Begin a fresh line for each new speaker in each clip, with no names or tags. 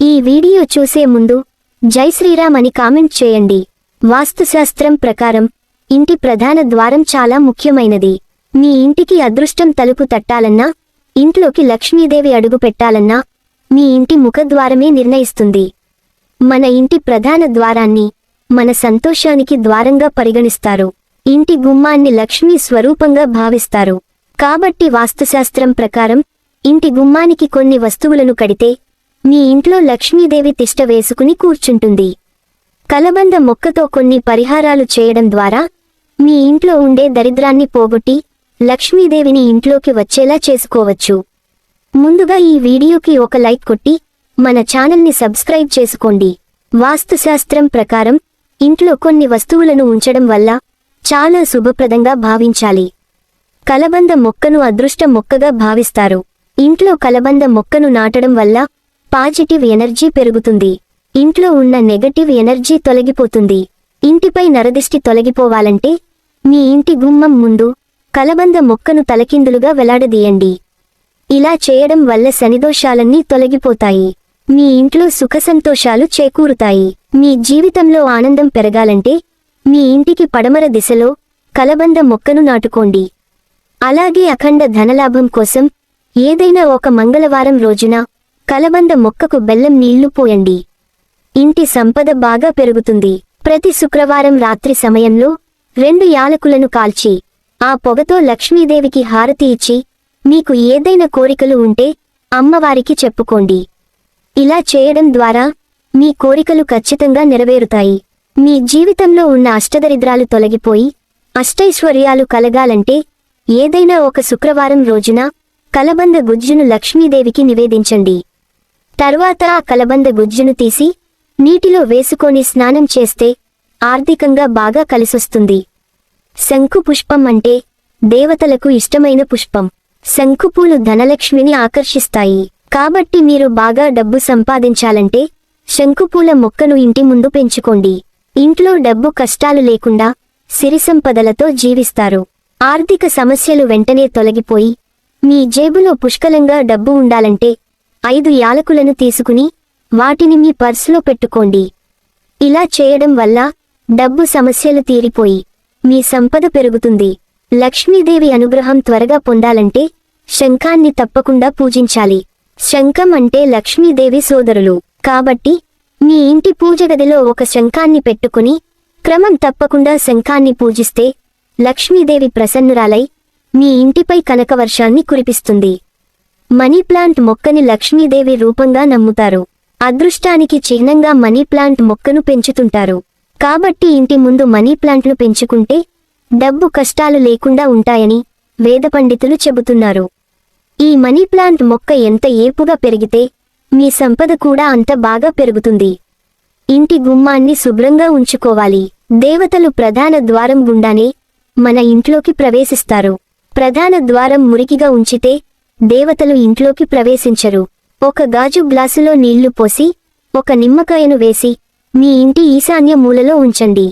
ఈ వీడియో చూసే ముందు జై శ్రీరామ్ అని కామెంట్ చేయండి. వాస్తుశాస్త్రం ప్రకారం ఇంటి ప్రధాన ద్వారం చాలా ముఖ్యమైనది. మీ ఇంటికి అదృష్టం తలుపు తట్టాలన్నా ఇంట్లోకి లక్ష్మీదేవి అడుగు పెట్టాలన్నా మీ ఇంటి ముఖద్వారమే నిర్ణయిస్తుంది. మన ఇంటి ప్రధాన ద్వారాన్ని మన సంతోషానికి ద్వారంగా పరిగణిస్తారు. ఇంటి గుమ్మాన్ని లక్ష్మీ స్వరూపంగా భావిస్తారు. కాబట్టి వాస్తుశాస్త్రం ప్రకారం ఇంటి గుమ్మానికి కొన్ని వస్తువులను కడితే మీ ఇంట్లో లక్ష్మీదేవి తిష్ట వేసుకుని కూర్చుంటుంది. కలబంద మొక్కతో కొన్ని పరిహారాలు చేయడం ద్వారా మీ ఇంట్లో ఉండే దరిద్రాన్ని పోగొట్టి లక్ష్మీదేవిని ఇంట్లోకి వచ్చేలా చేసుకోవచ్చు. ముందుగా ఈ వీడియోకి ఒక లైక్ కొట్టి మన ఛానల్ని సబ్స్క్రైబ్ చేసుకోండి. వాస్తుశాస్త్రం ప్రకారం ఇంట్లో కొన్ని వస్తువులను ఉంచడం వల్ల చాలా శుభప్రదంగా భావించాలి. కలబంద మొక్కను అదృష్ట మొక్కగా భావిస్తారు. ఇంట్లో కలబంద మొక్కను నాటడం వల్ల పాజిటివ్ ఎనర్జీ పెరుగుతుంది. ఇంట్లో ఉన్న నెగటివ్ ఎనర్జీ తొలగిపోతుంది. ఇంటిపై నరదిష్టి తొలగిపోవాలంటే మీ ఇంటి గుమ్మం ముందు కలబంద మొక్కను తలకిందులుగా వెలాడదీయండి. ఇలా చేయడం వల్ల శనిదోషాలన్నీ తొలగిపోతాయి. మీ ఇంట్లో సుఖసంతోషాలు చేకూరుతాయి. మీ జీవితంలో ఆనందం పెరగాలంటే మీ ఇంటికి పడమర దిశలో కలబంద మొక్కను నాటుకోండి. అలాగే అఖండ ధనలాభం కోసం ఏదైనా ఒక మంగళవారం రోజున కలబంద మొక్కకు బెల్లం నీళ్ళు పోయండి. ఇంటి సంపద బాగా పెరుగుతుంది. ప్రతి శుక్రవారం రాత్రి సమయంలో రెండు యాలకులను కాల్చి ఆ పొగతో లక్ష్మీదేవికి హారతి ఇచ్చి మీకు ఏదైనా కోరికలు ఉంటే అమ్మవారికి చెప్పుకోండి. ఇలా చేయడం ద్వారా మీ కోరికలు ఖచ్చితంగా నెరవేరుతాయి. మీ జీవితంలో ఉన్న అష్టదరిద్రాలు తొలగిపోయి అష్టైశ్వర్యాలు కలగాలంటే ఏదైనా ఒక శుక్రవారం రోజున కలబంద గుజ్జును లక్ష్మీదేవికి నివేదించండి. తరువాత ఆ కలబంద గుజ్జును తీసి నీటిలో వేసుకొని స్నానం చేస్తే ఆర్థికంగా బాగా కలిసొస్తుంది. శంకు పుష్పం అంటే దేవతలకు ఇష్టమైన పుష్పం. శంకుపూలు ధనలక్ష్మిని ఆకర్షిస్తాయి. కాబట్టి మీరు బాగా డబ్బు సంపాదించాలంటే శంకుపూల మొక్కను ఇంటి ముందు పెంచుకోండి. ఇంట్లో డబ్బు కష్టాలు లేకుండా సిరి సంపదలతో జీవిస్తారు. ఆర్థిక సమస్యలు వెంటనే తొలగిపోయి మీ జేబులో పుష్కలంగా డబ్బు ఉండాలంటే ఐదు యాలకులను తీసుకుని వాటిని మీ పర్సులో పెట్టుకోండి. ఇలా చేయడం వల్ల డబ్బు సమస్యలు తీరిపోయి మీ సంపద పెరుగుతుంది. లక్ష్మీదేవి అనుగ్రహం త్వరగా పొందాలంటే శంఖాన్ని తప్పకుండా పూజించాలి. శంఖం అంటే లక్ష్మీదేవి సోదరులు. కాబట్టి మీ ఇంటి పూజ గదిలో ఒక శంఖాన్ని పెట్టుకుని క్రమం తప్పకుండా శంఖాన్ని పూజిస్తే లక్ష్మీదేవి ప్రసన్నురాలై మీ ఇంటిపై కనకవర్షాన్ని కురిపిస్తుంది. మనీ ప్లాంట్ మొక్కని లక్ష్మీదేవి రూపంగా నమ్ముతారు. అదృష్టానికి చిహ్నంగా మనీ ప్లాంట్ మొక్కను పెంచుతుంటారు. కాబట్టి ఇంటి ముందు మనీ ప్లాంట్ను పెంచుకుంటే డబ్బు కష్టాలు లేకుండా ఉంటాయని వేద పండితులు చెబుతున్నారు. ఈ మనీ ప్లాంట్ మొక్క ఎంత ఏపుగా పెరిగితే మీ సంపద కూడా అంత బాగా పెరుగుతుంది. ఇంటి గుమ్మాన్ని శుభ్రంగా ఉంచుకోవాలి. దేవతలు ప్రధాన ద్వారం గుండానే మన ఇంట్లోకి ప్రవేశిస్తారు. ప్రధాన ద్వారం మురికిగా ఉంచితే దేవతలు ఇంట్లోకి ప్రవేశించరు. ఒక గాజు గ్లాసులో నీళ్ళు పోసి ఒక నిమ్మకాయను వేసి మీ ఇంటి ఈశాన్య మూలలో ఉంచండి.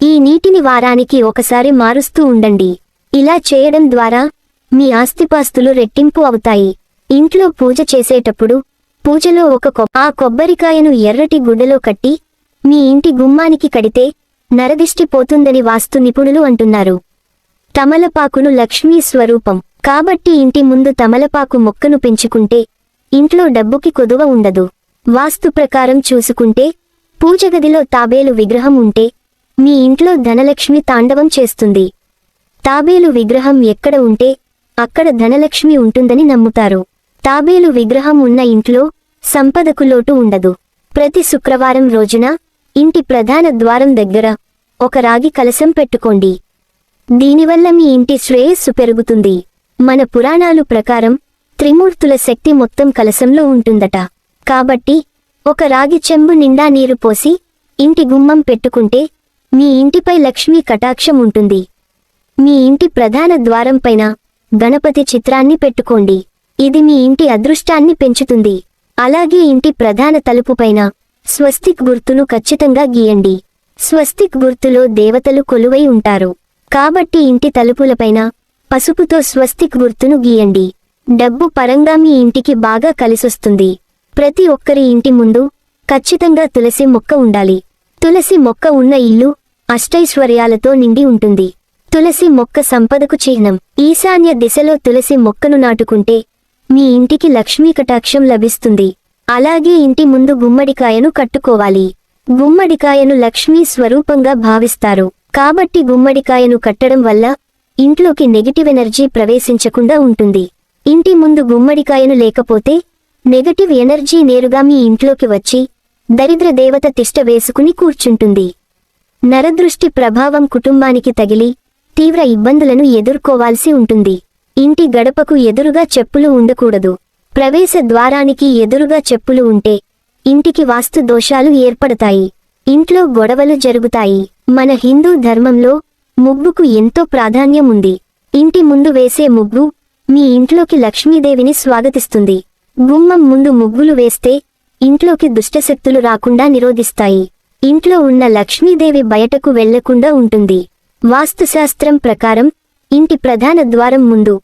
ఈ నీటిని వారానికి ఒకసారి మారుస్తూ ఉండండి. ఇలా చేయడం ద్వారా మీ ఆస్తిపాస్తులు రెట్టింపు అవుతాయి. ఇంట్లో పూజ చేసేటప్పుడు పూజలో ఒక ఆ కొబ్బరికాయను ఎర్రటి గుడ్డలో కట్టి మీ ఇంటి గుమ్మానికి కడితే నరదిష్టి పోతుందని వాస్తు నిపుణులు అంటున్నారు. తమలపాకును లక్ష్మీ స్వరూపం. కాబట్టి ఇంటి ముందు తమలపాకు మొక్కను పెంచుకుంటే ఇంట్లో డబ్బుకి కొదువ ఉండదు. వాస్తు ప్రకారం చూసుకుంటే పూజగదిలో తాబేలు విగ్రహం ఉంటే మీ ఇంట్లో ధనలక్ష్మి తాండవం చేస్తుంది. తాబేలు విగ్రహం ఎక్కడ ఉంటే అక్కడ ధనలక్ష్మి ఉంటుందని నమ్ముతారు. తాబేలు విగ్రహం ఉన్న ఇంట్లో సంపదకు లోటు ఉండదు. ప్రతి శుక్రవారం రోజున ఇంటి ప్రధాన ద్వారం దగ్గర ఒక రాగి కలశం పెట్టుకోండి. దీనివల్ల మీ ఇంటి శ్రేయస్సు పెరుగుతుంది. మన పురాణాలు ప్రకారం త్రిమూర్తుల శక్తి మొత్తం కలశంలో ఉంటుందట. కాబట్టి ఒక రాగి చెంబు నిండా నీరు పోసి ఇంటి గుమ్మం పెట్టుకుంటే మీ ఇంటిపై లక్ష్మీ కటాక్షం ఉంటుంది. మీ ఇంటి ప్రధాన ద్వారంపైన గణపతి చిత్రాన్ని పెట్టుకోండి. ఇది మీ ఇంటి అదృష్టాన్ని పెంచుతుంది. అలాగే ఇంటి ప్రధాన తలుపుపైన స్వస్తిక్ గుర్తును ఖచ్చితంగా గీయండి. స్వస్తిక్ గుర్తులో దేవతలు కొలువై ఉంటారు. కాబట్టి ఇంటి తలుపులపైన పసుపుతో స్వస్తిక్ గుర్తును గీయండి. డబ్బు పరంగా మీ ఇంటికి బాగా కలిసొస్తుంది. ప్రతి ఒక్కరి ఇంటి ముందు ఖచ్చితంగా తులసి మొక్క ఉండాలి. తులసి మొక్క ఉన్న ఇల్లు అష్టైశ్వర్యాలతో నిండి ఉంటుంది. తులసి మొక్క సంపదకు చిహ్నం. ఈశాన్య దిశలో తులసి మొక్కను నాటుకుంటే మీ ఇంటికి లక్ష్మీ కటాక్షం లభిస్తుంది. అలాగే ఇంటి ముందు గుమ్మడికాయను కట్టుకోవాలి. గుమ్మడికాయను లక్ష్మీ స్వరూపంగా భావిస్తారు. కాబట్టి గుమ్మడికాయను కట్టడం వల్ల ఇంట్లోకి నెగిటివ్ ఎనర్జీ ప్రవేశించకుండా ఉంటుంది. ఇంటి ముందు గుమ్మడికాయను లేకపోతే నెగటివ్ ఎనర్జీ నేరుగా మీ ఇంట్లోకి వచ్చి దరిద్ర దేవత తిష్ట వేసుకుని కూర్చుంటుంది. నరదృష్టి ప్రభావం కుటుంబానికి తగిలి తీవ్ర ఇబ్బందులను ఎదుర్కోవాల్సి ఉంటుంది. ఇంటి గడపకు ఎదురుగా చెప్పులు ఉండకూడదు. ప్రవేశ ద్వారానికి ఎదురుగా చెప్పులు ఉంటే ఇంటికి వాస్తు దోషాలు ఏర్పడతాయి. ఇంట్లో గొడవలు జరుగుతాయి. మన హిందూ ధర్మంలో ముగ్గుకు ఎంతో ప్రాధాన్యం ఉంది ఇంటి ముందు వేసే ముగ్గు మీ ఇంట్లోకి లక్ష్మీదేవిని స్వాగతిస్తుంది. గుమ్మం ముందు ముగ్గులు వేస్తే ఇంట్లోకి దుష్టశక్తులు రాకుండా నిరోధిస్తాయి. ఇంట్లో ఉన్న లక్ష్మీదేవి బయటకు వెళ్ళకుండా ఉంటుంది. వాస్తుశాస్త్రం ప్రకారం ఇంటి ప్రధాన ద్వారం ముందు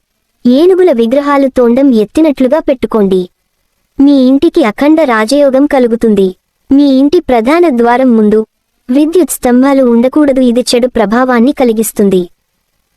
ఏనుగుల విగ్రహాలు తోండం ఎత్తినట్లుగా పెట్టుకోండి. మీ ఇంటికి అఖండ రాజయోగం కలుగుతుంది. మీ ఇంటి ప్రధాన ద్వారం ముందు విద్యుత్ స్తంభాలు ఉండకూడదు ఇది చెడు ప్రభావాన్ని కలిగిస్తుంది.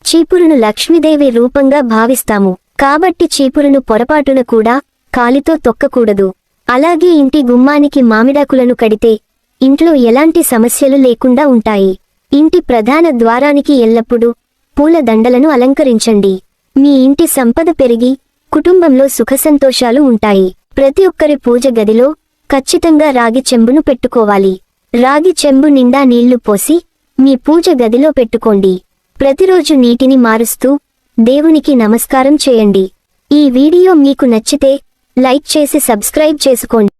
చీపురును లక్ష్మీదేవి రూపంగా భావిస్తాము. కాబట్టి చీపురును పొరపాటున కూడా కాలితో తొక్కకూడదు. అలాగే ఇంటి గుమ్మానికి మామిడాకులను కడితే ఇంట్లో ఎలాంటి సమస్యలు లేకుండా ఉంటాయి. ఇంటి ప్రధాన ద్వారానికి ఎల్లప్పుడూ పూల దండలను అలంకరించండి. మీ ఇంటి సంపద పెరిగి కుటుంబంలో సుఖసంతోషాలు ఉంటాయి. ప్రతి ఒక్కరి పూజ గదిలో ఖచ్చితంగా రాగి చెంబును పెట్టుకోవాలి. రాగి చెంబు నిండా నీళ్ళు పోసి మీ పూజ గదిలో పెట్టుకోండి. ప్రతిరోజు నీటిని మారుస్తూ దేవునికి నమస్కారం చేయండి. ఈ వీడియో మీకు నచ్చితే లైక్ చేసి సబ్స్క్రైబ్ చేసుకోండి.